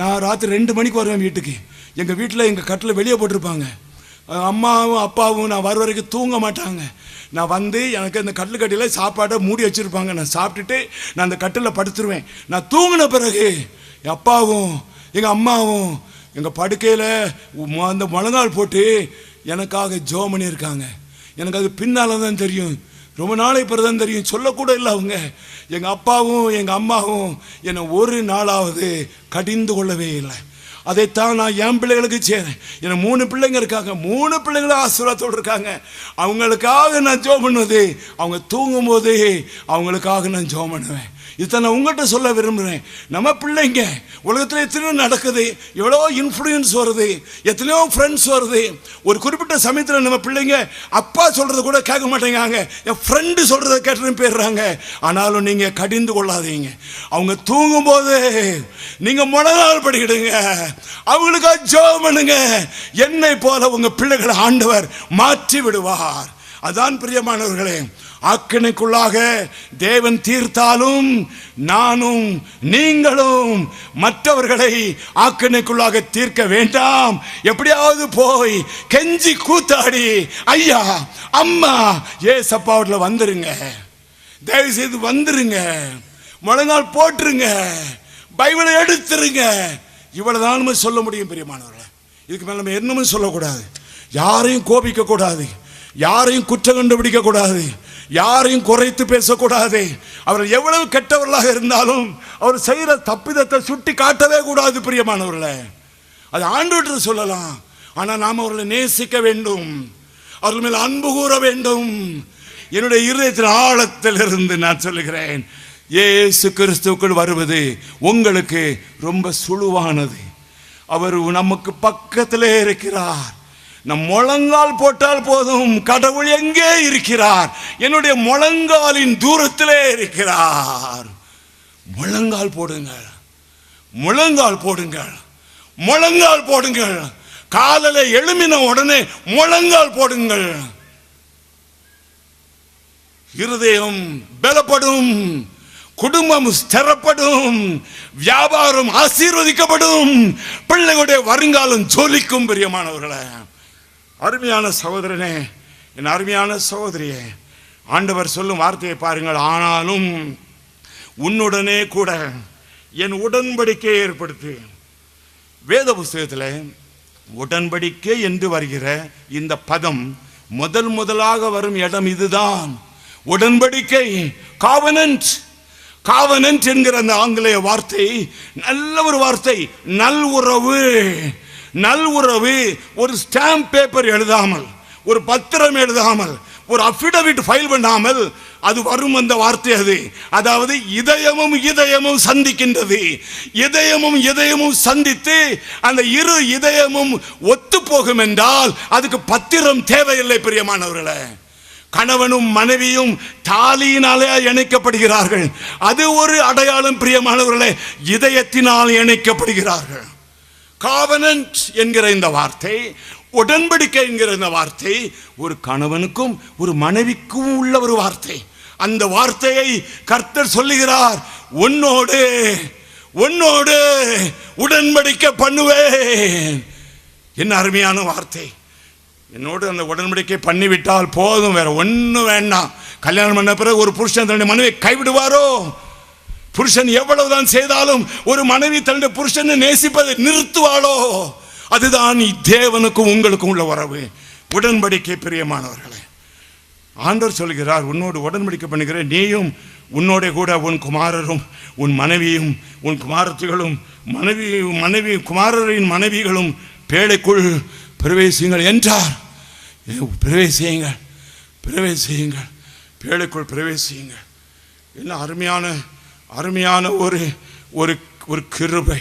நான் ராத்திரி ரெண்டு மணிக்கு வருவேன் வீட்டுக்கு. எங்கள் வீட்டில் எங்கள் கட்டில் வெளியே போட்டிருப்பாங்க. அம்மாவும் அப்பாவும் நான் வர வரைக்கும் தூங்க மாட்டாங்க. நான் வந்து எனக்கு அந்த கட்டில் கட்டியில் சாப்பாடை மூடி வச்சுருப்பாங்க. நான் சாப்பிட்டுட்டு நான் அந்த கட்டில் படுத்துருவேன். நான் தூங்கின பிறகு என் அப்பாவும் எங்கள் அம்மாவும் எங்கள் படுக்கையில் அந்த முழங்கால் போட்டு எனக்காக ஜோ பண்ணியிருக்காங்க. எனக்கு அது பின்னால் தான் தெரியும். ரொம்ப நாளை பிறகு தெரியும். சொல்லக்கூட இல்லை அவங்க. எங்கள் அப்பாவும் எங்கள் அம்மாவும் என்னை ஒரு நாளாவது கடிந்து கொள்ளவே இல்லை. அதைத்தான் நான் என் பிள்ளைகளுக்கு செய்கிறேன் என மூணு பிள்ளைங்க இருக்காங்க. மூணு பிள்ளைங்களும் ஆசீர்வாதத்தோடு இருக்காங்க. அவங்களுக்காக நான் ஜோம் பண்ணுவது அவங்க தூங்கும் போது அவங்களுக்காக நான் ஜோம் பண்ணுவேன். இதை நான் உங்கள்கிட்ட சொல்ல விரும்புகிறேன். நம்ம பிள்ளைங்க உலகத்தில் எத்தனையோ நடக்குது எவ்வளோ இன்ஃப்ளூயன்ஸ் வருது எத்தனையோ ஃப்ரெண்ட்ஸ் வருது. ஒரு குறிப்பிட்ட சமயத்தில் நம்ம பிள்ளைங்க அப்பா சொல்கிறத கூட கேட்க மாட்டேங்காங்க என் ஃப்ரெண்டு சொல்கிறத கேட்டுன்னு போயிடுறாங்க. ஆனாலும் நீங்கள் கடிந்து கொள்ளாதீங்க. அவங்க தூங்கும்போது நீங்கள் முழங்கால் படிக்கிடுங்க அவங்களுக்காக ஜோம் பண்ணுங்க. என்னை போல உங்கள் பிள்ளைகளை ஆண்டவர் மாற்றி விடுவார். அதான் பிரியமானவர்களே ஆக்கினைக்குள்ளாக தேவன் தீர்த்தாலும் நானும் நீங்களும் மற்றவர்களை ஆக்கினைக்குள்ளாக தீர்க்க வேண்டாம். எப்படியாவது போய் கெஞ்சி கூத்தாடி ஐயா அம்மா ஏ ஏசப்பாவில் வந்துருங்க. தயவு செய்து வந்துருங்க. முழங்கால் போட்டுருங்க. பைபிளை எடுத்துருங்க. இவ்வளவுதான் சொல்ல முடியும் பெரியமானவர்களை. இதுக்கு மேல நம்ம என்னமும் சொல்லக்கூடாது. யாரையும் கோபிக்க கூடாது யாரையும் குற்றம் கண்டுபிடிக்க கூடாது யாரையும் குறைத்து பேசக்கூடாது. அவர் எவ்வளவு கெட்டவர்களாக இருந்தாலும் அவர் செய்கிற தப்பிதத்தை சுட்டி காட்டவே கூடாது பிரியமானவர்களை. அது ஆண்டு சொல்லலாம். ஆனால் நாம் அவர்களை நேசிக்க வேண்டும். அவர்கள் மேல் அன்பு கூற வேண்டும். என்னுடைய இருதயத்தின் ஆழத்திலிருந்து நான் சொல்லுகிறேன். ஏசு கிறிஸ்துவுக்குள் வருவது உங்களுக்கு ரொம்ப சுழுவானது. அவர் நமக்கு பக்கத்திலே இருக்கிறார். நம் முழங்கால் போட்டால் போதும். கடவுள் எங்கே இருக்கிறார்? என்னுடைய முழங்காலின் தூரத்திலே இருக்கிறார். முழங்கால் போடுங்கள். முழங்கால் போடுங்கள். முழங்கால் போடுங்கள். காலில் எழுமின உடனே முழங்கால் போடுங்கள். இருதயம் பலப்படும். குடும்பம் ஸ்திரப்படும். வியாபாரம் ஆசீர்வதிக்கப்படும். பிள்ளைகளுடைய வருங்காலம் ஜோலிக்கும் பிரியமானவர்களை. அருமையான சகோதரனே என் அருமையான சகோதரியே ஆண்டவர் சொல்லும் வார்த்தையை பாருங்கள். ஆனாலும் உன்னுடனே கூட என் உடன்படிக்கையை ஏற்படுத்தி. வேத புஸ்தகத்தில் உடன்படிக்கை என்று வருகிற இந்த பதம் முதல் முதலாக வரும் இடம் இதுதான். உடன்படிக்கை காவனன்ட் காவனன்ட் என்கிற அந்த ஆங்கிலேய வார்த்தை நல்ல ஒரு வார்த்தை நல் உறவு. நல் உறவு ஒரு ஸ்டாம்ப் பேப்பர் எழுதாமல் ஒரு பத்திரம் எழுதாமல் ஒரு அஃபிடவிட் ஃபைல் பண்ணாமல் அது வரும் அந்த வார்த்தை அது. அதாவது இதயமும் இதயமும் சந்திக்கின்றது. இதயமும் இதயமும் சந்தித்து அந்த இரு இதயமும் ஒத்து போகும் என்றால் அதுக்கு பத்திரம் தேவையில்லை பிரியமானவர்களே. கணவனும் மனைவியும் தாலியினாலே இணைக்கப்படுகிறார்கள். அது ஒரு அடையாளம் பிரியமானவர்களே. இதயத்தினால் இணைக்கப்படுகிறார்கள். காவனன்ட் என்கிற இந்த வார்த்தை உடன்படிக்கை என்கிற இந்த வார்த்தை ஒரு கணவனுக்கும் ஒரு மனைவிக்கும் உள்ள ஒரு வார்த்தை. அந்த வார்த்தையை கர்த்தர் சொல்லுகிறார் உன்னோடு உன்னோடு உடன்படிக்கை பண்ணுவேன். என்ன அருமையான வார்த்தை. என்னோடு அந்த உடன்படிக்கை பண்ணிவிட்டால் போதும் வேற ஒன்றும் வேண்டாம். கல்யாணம் பண்ண பிறகு ஒரு புருஷன் தன்னுடைய மனைவி கைவிடுவாரோ? புருஷன் எவ்வளவுதான் செய்தாலும் ஒரு மனைவி தன்னுடைய புருஷனை நேசிப்பதை நிறுத்துவாளோ? அதுதான் தேவனுக்கும் உங்களுக்கும் உள்ள உறவு. உடன்படிக்கை பிரியமானவர்களே. ஆண்டவர் சொல்கிறார் உன்னோடு உடன்படிக்கை பண்ணுகிறேன். நீயும் உன்னோட கூட உன் குமாரரும் உன் மனைவியும் உன் குமாரத்திகளும் மனைவி மனைவி குமாரரின் மனைவிகளும் பேழைக்குள் பிரவேசியுங்கள். என்றார். பிரவேசியுங்கள் பிரவேசியுங்கள். பேழைக்குள் பிரவேசியுங்கள். என்ன அருமையான அருமையான ஒரு ஒரு ஒரு கிருபை.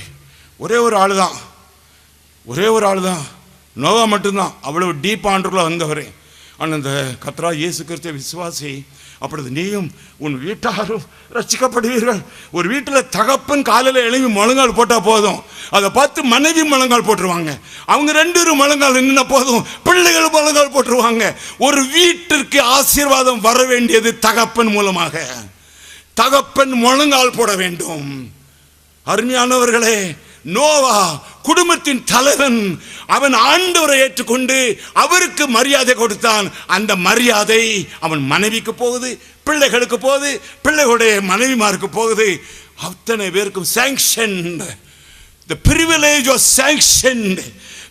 ஒரே ஒரு ஆள் தான் ஒரே ஒரு ஆள் தான் நோவா மட்டும்தான். அவ்வளவு டீப் வந்தவர். ஆனால் இந்த கத்ரா இயேசு கிறிஸ்துவ விசுவாசி அப்பொழுது நீயும் உன் வீட்டாரும் ரசிக்கப்படுவீர்கள் ஒரு வீட்டில் தகப்பன் காலையில் எழுவி முழங்கால் போட்டால் போதும். அதை பார்த்து மனைவி முழங்கால் போட்டுருவாங்க. அவங்க ரெண்டு பேரும் முழங்கால் நின்று போதும். பிள்ளைகள் முழங்கால் போட்டுருவாங்க. ஒரு வீட்டிற்கு ஆசீர்வாதம் வர வேண்டியது தகப்பன் மூலமாக. தகப்பன் முழங்கால் போட வேண்டும். அருமையானவர்களே நோவா குடும்பத்தின் தலைவன் அவன் ஆண்டவரை ஏற்றுக்கொண்டு அவருக்கு மரியாதை கொடுத்தான். அந்த மரியாதை அவன் மனைவிக்கு போகுது பிள்ளைகளுக்கு போகுது பிள்ளைகளுடைய மனைவிமாருக்கு போகுது. அத்தனை பேருக்கும் sanction the privilege of sanction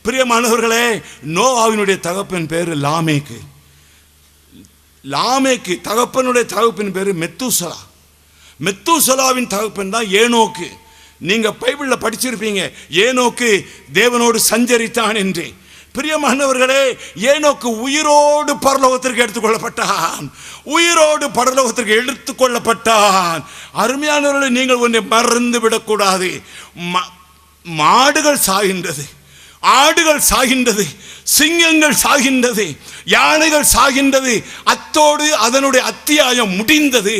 பிரியமானவர்களே நோவாவினுடைய தகப்பன் பேர் லாமேக்கு. லாமேக்கு தகப்பனுடைய தகப்பின் பேர் மெத்துசலா. மெத்துசலாவின் தகப்பன் தான் ஏனோக்கு. நீங்க பைபிளில் படிச்சிருப்பீங்க ஏனோக்கு தேவனோடு சஞ்சரித்தான் என்று. பிரியமானவர்களே ஏனோக்கு உயிரோடு பரலோகத்திற்கு எடுத்துக்கொள்ளப்பட்டான். உயிரோடு பரலோகத்திற்கு எடுத்துக்கொள்ளப்பட்டான். அருமையானவர்களை நீங்கள் ஒன்றை மறந்து விடக்கூடாது. மாடுகள் சாகின்றது ஆடுகள் சாகின்றது சிங்கங்கள் சாகின்றது யானைகள் சாகின்றது அத்தோடு அதனுடைய அத்தியாயம் முடிந்தது.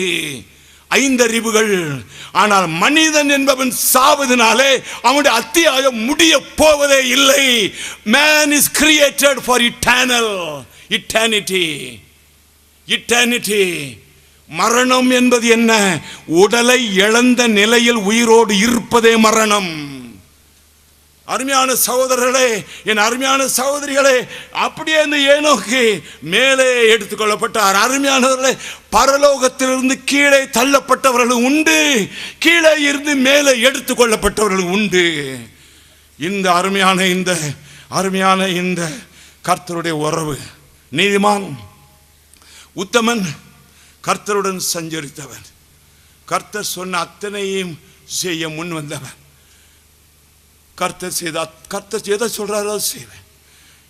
ஐந்தறிவுகள். ஆனால் மனிதன் என்பவன் சாவதினாலே அவனுடைய அத்தியாயம் முடிய போவதே இல்லை. Man is created for eternal eternity eternity மரணம் என்பது என்ன? உடலை இழந்த நிலையில் உயிரோடு இருப்பதே மரணம். அருமையான சகோதரர்களே என் அருமையான சகோதரிகளே அப்படியே இந்த ஏனோக்கு மேலே எடுத்துக்கொள்ளப்பட்டார் அருமையானவர்களே பரலோகத்திலிருந்து கீழே தள்ளப்பட்டவர்கள் உண்டு கீழே இருந்து மேலே எடுத்துக்கொள்ளப்பட்டவர்கள் உண்டு. இந்த அருமையான இந்த அருமையான இந்த கர்த்தருடைய உறவு நீதிமான் உத்தமன் கர்த்தருடன் சஞ்சரித்தவன். கர்த்தர் சொன்ன அத்தனையும் செய்ய முன் வந்தவன். கர்த்தர் செய்தா கர்த்தர் எதை சொல்கிறாரோ அதை செய்வேன்.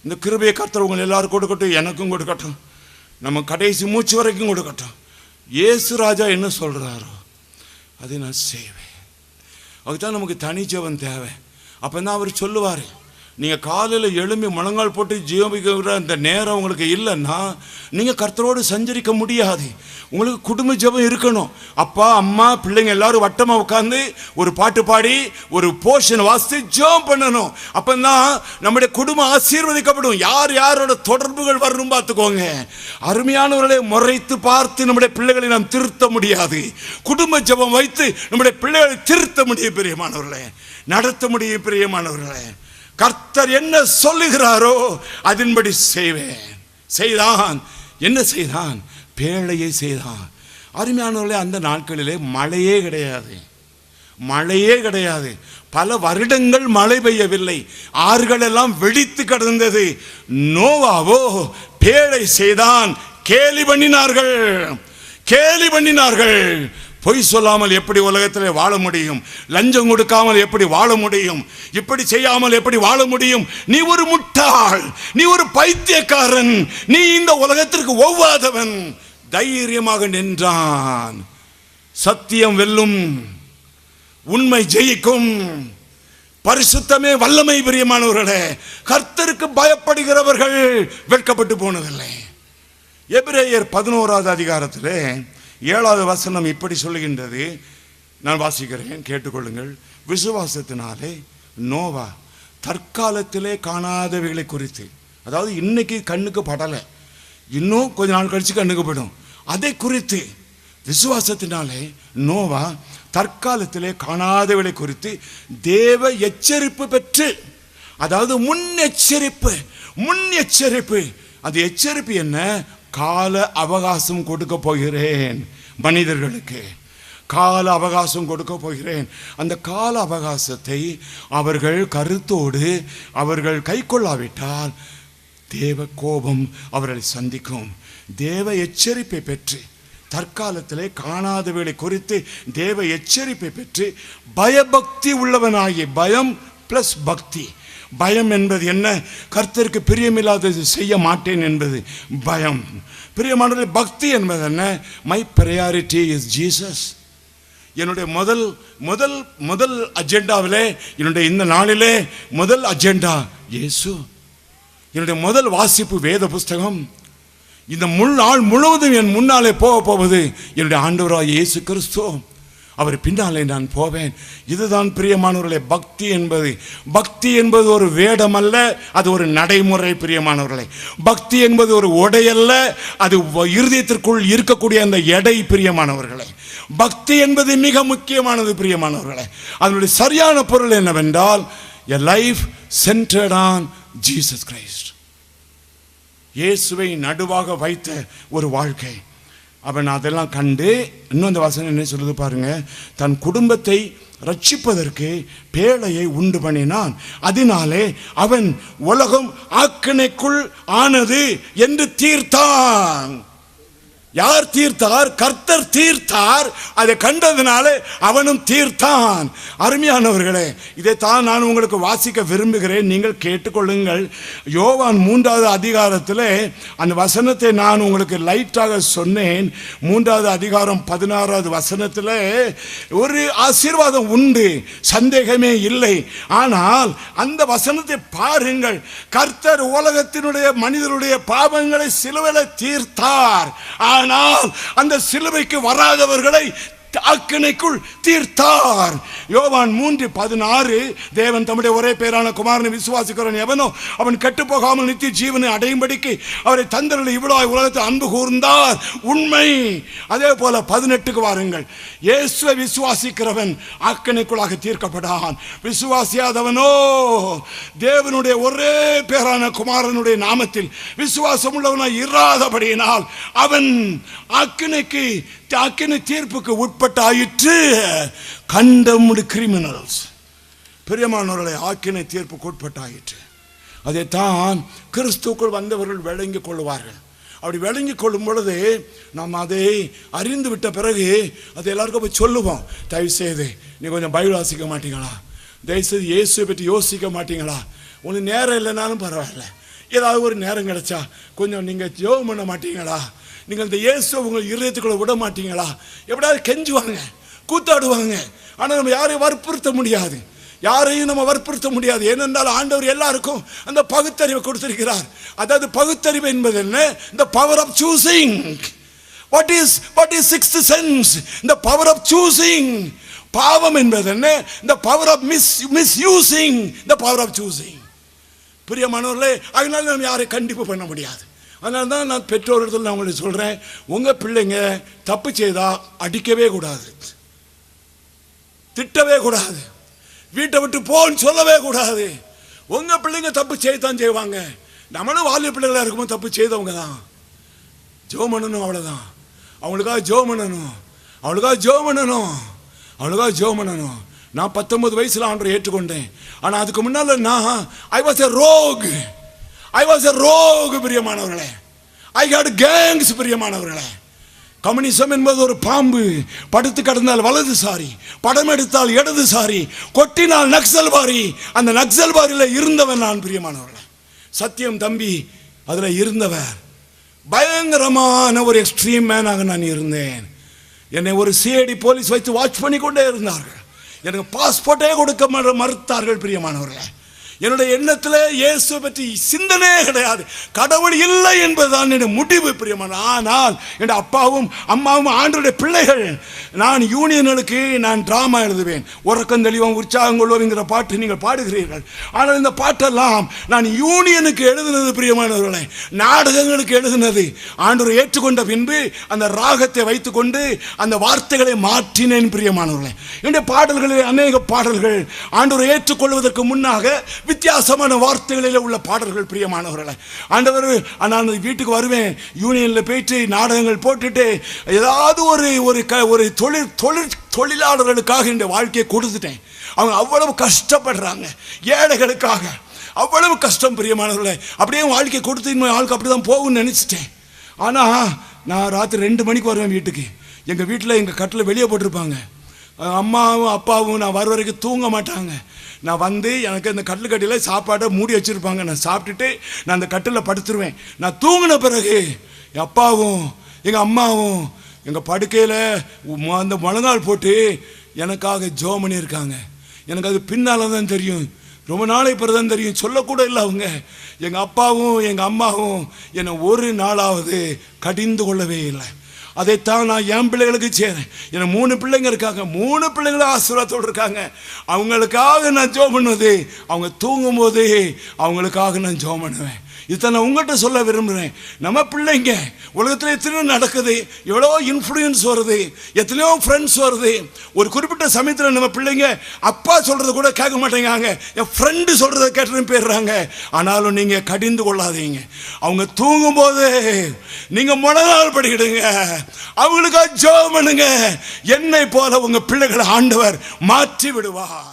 இந்த கிருபையை கர்த்தர் உங்கள் எல்லாரும் கொடுக்கட்டும் எனக்கும் கொடுக்கட்டும். நம்ம கடைசி மூச்சு வரைக்கும் கொடுக்கட்டும். இயேசு ராஜா என்ன சொல்கிறாரோ அதை நான் செய்வேன். அதுதான் நமக்கு தனி ஜெபம் தேவை. அப்போ தான் அவர் சொல்லுவார் நீங்கள் காலையில் எழும்பி முழங்கால் போட்டு ஜீவிக்கிற அந்த நேரம் உங்களுக்கு இல்லைன்னா நீங்கள் கர்த்தரோடு சஞ்சரிக்க முடியாது. உங்களுக்கு குடும்ப ஜெபம் இருக்கணும். அப்பா அம்மா பிள்ளைங்க எல்லாரும் வட்டமாக உட்காந்து ஒரு பாட்டு பாடி ஒரு போர்ஷன் வாசித்து ஜெபம் பண்ணணும். அப்போ தான் நம்முடைய குடும்பம் ஆசீர்வதிக்கப்படும். யார் யாரோட தொடர்புகள் வரணும் பார்த்துக்கோங்க. அருமையானவர்களை முறைத்து பார்த்து நம்முடைய பிள்ளைகளை நாம் திருத்த முடியாது. குடும்ப ஜெபம் வைத்து நம்முடைய பிள்ளைகளை திருத்த முடியும் பிரியமானவர்களே. நடத்த முடியும் பிரியமானவர்களே. கர்த்தர் என்ன சொல்லுகிறாரோ அதன்படி செய்வேன். செய்தான். என்ன செய்தான்? பேழையை செய்தான். அருமையானவர்களே அந்த நாட்களிலே மழையே கிடையாது. மழையே கிடையாது. பல வருடங்கள் மழை பெய்யவில்லை. ஆறுகளெல்லாம் வெடித்து கிடந்தது. நோவாவோ பேழை செய்தான். கேலி பண்ணினார்கள். கேலி பண்ணினார்கள். பொய் சொல்லாமல் எப்படி உலகத்தில் வாழ முடியும்? லஞ்சம் கொடுக்காமல் எப்படி வாழ முடியும்? இப்படி செய்யாமல் எப்படி வாழ முடியும்? நீ ஒரு முட்டாள் நீ ஒரு பைத்தியக்காரன் நீ இந்த உலகத்திற்கு ஒவ்வாதவன். தைரியமாக நின்றான். சத்தியம் வெல்லும் உண்மை ஜெயிக்கும். பரிசுத்தமே வல்லமை பிரியமானவர்களே கர்த்தருக்கு பயப்படுகிறவர்கள் வெட்கப்பட்டு போனதில்லை. எபிரேயர் பதினோராவது அதிகாரத்திலே ஏழாவது வசனம் இப்படி சொல்லுகின்றது. நான் வாசிக்கிறேன் கேட்டுக்கொள்ளுங்கள். விசுவாசத்தினாலே நோவா தற்காலத்திலே காணாதவைகளை குறித்து அதாவது இன்னைக்கு கண்ணுக்கு படலை இன்னும் கொஞ்ச நாள் கழித்து கண்ணுக்கு படும் அதை குறித்து விசுவாசத்தினாலே நோவா தற்காலத்திலே காணாதவைகளை குறித்து தேவ எச்சரிப்பு பெற்று அதாவது முன் எச்சரிப்பு முன் எச்சரிப்பு அது எச்சரிப்பு என்ன? கால அவகாசம் கொடுக்க போகிறேன் மனிதர்களுக்கு. கால அவகாசம் கொடுக்க போகிறேன். அந்த கால அவகாசத்தை அவர்கள் கருத்தோடு அவர்கள் கை கொள்ளாவிட்டால் தேவ கோபம் அவர்களை சந்திக்கும். தேவ எச்சரிப்பை பெற்று தற்காலத்திலே காணாதவைகளை குறித்து தேவ எச்சரிப்பை பெற்று பயபக்தி உள்ளவனாகி பயம் பிளஸ் பக்தி. பயம் என்பது என்ன? கர்த்தருக்கு பிரியமில்லாதது செய்ய மாட்டேன் என்பது பயம். பிரியமானது பக்தி என்பது என்ன? மை ப்ரையாரிட்டி இஸ் ஜீசஸ் என்னுடைய முதல் முதல் முதல் அஜெண்டாவிலே என்னுடைய இந்த நாளிலே முதல் அஜெண்டா இயேசு. என்னுடைய முதல் வாசிப்பு வேத புஸ்தகம். இந்த முள் நாள் முழுவதும் என் முன்னாலே போக போவது என்னுடைய ஆண்டவராக இயேசு கிறிஸ்துவம் அவர் பின்னாலே நான் போவேன். இதுதான் பிரியமானவர்களே பக்தி என்பது. பக்தி என்பது ஒரு வேடம் அல்ல அது ஒரு நடைமுறை பிரியமானவர்களே. பக்தி என்பது ஒரு உடையல்ல அது வ- இருதயத்திற்குள் இருக்கக்கூடிய அந்த எடை பிரியமானவர்களே. பக்தி என்பது மிக முக்கியமானது பிரியமானவர்களே. அதனுடைய சரியான பொருள் என்னவென்றால் a life centred on Jesus Christ இயேசுவை நடுவாக வைத்த ஒரு வாழ்க்கை. அவன் அதெல்லாம் கண்டு இன்னும் அந்த வசனம் என்ன சொல்லுது பாருங்க தன் குடும்பத்தை ரட்சிப்பதற்கு பேழையை உண்டு பண்ணினான். அதனாலே அவன் உலகம் ஆக்கினைக்குள் ஆனது என்று தீர்த்தான். யார் தீர்த்தார்? கர்த்தர் தீர்த்தார். அதை கண்டதுனால அவனும் தீர்த்தான். அருமையானவர்களே இதைத்தான் நான் உங்களுக்கு வாசிக்க விரும்புகிறேன். நீங்கள் கேட்டுக்கொள்ளுங்கள். யோவான் மூன்றாவது அதிகாரத்தில் அந்த வசனத்தை நான் உங்களுக்கு லைட்டாக சொன்னேன். மூன்றாவது அதிகாரம் பதினாறாவது வசனத்தில் ஒரு ஆசீர்வாதம் உண்டு சந்தேகமே இல்லை. ஆனால் அந்த வசனத்தை பாருங்கள். கர்த்தர் உலகத்தினுடைய மனிதருடைய பாவங்களை சிலுவையில் தீர்த்தார். ஆனால் அந்த சிலுவைக்கு வராதவர்களை அக்கினைக்குள் தீர்த்தார். யோவான் மூன்று பதினாறு தேவன் தம்முடைய ஒரே பேரான குமாரனை விசுவாசிக்கிறவன் எவனோ அவன் கெட்டுப்போகாமல் நித்திய ஜீவனை அடையும்படிக்கு அவரை தந்தரில் இவ்வளோ உலகத்தை அன்பு கூர்ந்தார். உண்மை. அதே போல பதினெட்டுக்கு வாருங்கள். இயேசுவை விசுவாசிக்கிறவன் அக்கனைக்குள்ளாக தீர்க்கப்படான். விசுவாசியாதவனோ தேவனுடைய ஒரே பேரான குமாரனுடைய நாமத்தில் விசுவாசம் உள்ளவனாய் இராதபடியினால் அவன் அக்கினைக்கு அக்கினை தீர்ப்புக்கு உட்பட்டாயிற்று. கண்டமுடு கிரிமினல்ஸ் பிரியமானவர்களை ஆக்கினை தீர்ப்புக்கு உட்பட்டாயிற்று. அதைத்தான் கிறிஸ்துக்குள் வந்தவர்கள் விளங்கிக் கொள்வார்கள் அப்படி விளங்கிக் கொள்ளும் பொழுது நாம் அதை அறிந்து விட்ட பிறகு அதை எல்லாருக்கும் போய் சொல்லுவோம். தயவு செய்து நீ கொஞ்சம் பைபிள் வாசிக்க மாட்டீங்களா? தயவுசெய்து இயேசுவை பற்றி யோசிக்க மாட்டீங்களா? ஒன்று நேரம் இல்லைனாலும் பரவாயில்ல. ஏதாவது ஒரு நேரம் கிடைச்சா கொஞ்சம் நீங்கள் ஜெபம் பண்ண மாட்டீங்களா? நீங்கள் இந்த இயேசு உங்கள் இருதயத்துக்குள்ள விட மாட்டீங்களா? எப்படியாவது கெஞ்சுவாங்க கூத்தாடுவாங்க. ஆனால் நம்ம யாரையும் வற்புறுத்த முடியாது. யாரையும் நம்ம வற்புறுத்த முடியாது. ஏனென்றால் ஆண்டவர் எல்லாருக்கும் அந்த பகுத்தறிவை கொடுத்திருக்கிறார். அதாவது பகுத்தறிவு என்பது என்ன? இந்த power of choosing what is what is sixth sense இந்த பவர் ஆஃப் சூசிங் பாவம் என்பது என்ன? இந்த பவர் ஆஃப் மிஸ் மிஸ்யூசிங் இந்த பவர் ஆஃப் சூசிங் பிரியமானவர்களே அதனால நம்ம யாரையும் கண்டிப்பு பண்ண முடியாது. அதனால தான் நான் பெற்றோர்கள் நான் உங்களுக்கு சொல்கிறேன் உங்கள் பிள்ளைங்க தப்பு செய்தால் அடிக்கவே கூடாது. திட்டவே கூடாது. வீட்டை விட்டு போன்னு சொல்லவே கூடாது. உங்கள் பிள்ளைங்க தப்பு செய்யத்தான் செய்வாங்க. நம்மளும் வாலிய பிள்ளைகளாக இருக்கும்போது தப்பு செய்தவங்க தான். ஜோ பண்ணணும் அவ்வளோதான் அவங்களுக்காக ஜோ பண்ணணும் அவளுக்காக ஜோ பண்ணணும் அவளுக்காக ஜோ பண்ணணும் நான் பத்தொன்பது வயசில் ஆண்டரை ஏற்றுக்கொண்டேன். ஆனால் அதுக்கு முன்னால் நான் I was a rogue I was a rogue பிரியமானவர்களே. ஐ ஹேட் கேங்ஸ் பிரியமானவர்களே. கம்யூனிசம் என்பது ஒரு பாம்பு. படுத்து கிடந்தால் வலதுசாரி படம் எடுத்தால் இடதுசாரி கொட்டினால் நக்சல்வாரி அந்த நக்சல்வாரியில் இருந்தவன் நான் பிரியமானவர்களே. சத்தியம் தம்பி அதில் இருந்தவர். பயங்கரமான ஒரு எக்ஸ்ட்ரீம் மேனாக நான் இருந்தேன். என்னை ஒரு சிஐடி போலீஸ் வைத்து வாட்ச் பண்ணி கொண்டே இருந்தார்கள். எனக்கு பாஸ்போர்ட்டே கொடுக்க மறு- மறுத்தார்கள் பிரியமானவர்களே. என்னுடைய எண்ணத்தில் இயேசு பற்றி சிந்தனையே கிடையாது. கடவுள் இல்லை என்பதுதான் என்னுடைய முடிவு பிரியமான. ஆனால் என் அப்பாவும் அம்மாவும் ஆண்டருடைய பிள்ளைகள் நான் யூனியன்களுக்கு நான் டிராமா எழுதுவேன். உறக்கம் தெளிவம் உற்சாகம் கொள்வோம்ங்கிற பாட்டு நீங்கள் பாடுகிறீர்கள். ஆனால் இந்த பாட்டெல்லாம் நான் யூனியனுக்கு எழுதுனது பிரியமானவர்களே நாடகங்களுக்கு எழுதுனது. ஆண்டோர் ஏற்றுக்கொண்ட பின்பு அந்த ராகத்தை வைத்துக்கொண்டு அந்த வார்த்தைகளை மாற்றினேன் பிரியமானவர்களே. என்னுடைய பாடல்களில் அநேக பாடல்கள் ஆண்டவரை ஏற்றுக்கொள்வதற்கு முன்னாக வித்தியாசமான வார்த்தைகளில் உள்ள பாடல்கள் பிரியமானவர்களை. ஆண்டவர் நான் வீட்டுக்கு வருவேன். யூனியனில் போயிட்டு நாடகங்கள் போட்டுட்டு ஏதாவது ஒரு ஒரு க ஒரு தொழில் தொழில் தொழிலாளர்களுக்காக இந்த வாழ்க்கையை கொடுத்துட்டேன். அவங்க அவ்வளவு கஷ்டப்படுறாங்க ஏழைகளுக்காக. அவ்வளவு கஷ்டம் பிரியமானவர்களே. அப்படியே வாழ்க்கை கொடுத்து இன்னும் ஆளுக்கு அப்படி தான் போகும்னு நினச்சிட்டேன். ஆனால் நான் ராத்திரி ரெண்டு மணிக்கு வருவேன் வீட்டுக்கு. எங்கள் வீட்டில் எங்கள் கட்டில் வெளியே போட்டிருப்பாங்க. அம்மாவும் அப்பாவும் நான் வர வரைக்கும் தூங்க மாட்டாங்க. நான் வந்து எனக்கு அந்த கட்டில் கட்டில சாப்பாடை மூடி வச்சுருப்பாங்க. நான் சாப்பிட்டுட்டு நான் அந்த கட்டில் படுத்துருவேன். நான் தூங்கின பிறகு என் அப்பாவும் எங்கள் அம்மாவும் எங்கள் படுக்கையில் அந்த முழங்கால் போட்டு எனக்காக ஜோ பண்ணியிருக்காங்க. எனக்கு அது பின்னால் தான் தெரியும். ரொம்ப நாளை பிறகு தான் தெரியும். சொல்லக்கூட இல்லை அவங்க. எங்கள் அப்பாவும் எங்கள் அம்மாவும் என்னை ஒரு நாளாவது கடிந்து கொள்ளவே இல்லை. அதைத்தான் நான் என் பிள்ளைகளுக்கு செய்கிறேன் எனக்கு மூணு பிள்ளைங்க இருக்காங்க. மூணு பிள்ளைங்களும் ஆசீர்வாதத்தோடு இருக்காங்க. அவங்களுக்காக நான் ஜோம் பண்ணுவது அவங்க தூங்கும்போது அவங்களுக்காக நான் ஜோம் பண்ணுவேன். இதை நான் உங்கள்கிட்ட சொல்ல விரும்புகிறேன் நம்ம பிள்ளைங்க உலகத்தில் எத்தனையோ நடக்குது எவ்வளோ இன்ஃப்ளூயன்ஸ் வருது எத்தனையோ ஃப்ரெண்ட்ஸ் வருது. ஒரு குறிப்பிட்ட சமயத்தில் நம்ம பிள்ளைங்க அப்பா சொல்கிறத கூட கேட்க மாட்டேங்காங்க என் ஃப்ரெண்டு சொல்கிறத கேட்டுன்னு போயிடுறாங்க. ஆனாலும் நீங்கள் கடிந்து கொள்ளாதீங்க. அவங்க தூங்கும்போது நீங்கள் முழங்கால் படிக்கிடுங்க அவங்களுக்காக ஜோம் பண்ணுங்க. என்னை போல உங்கள் பிள்ளைகளை ஆண்டவர் மாற்றி விடுவார்.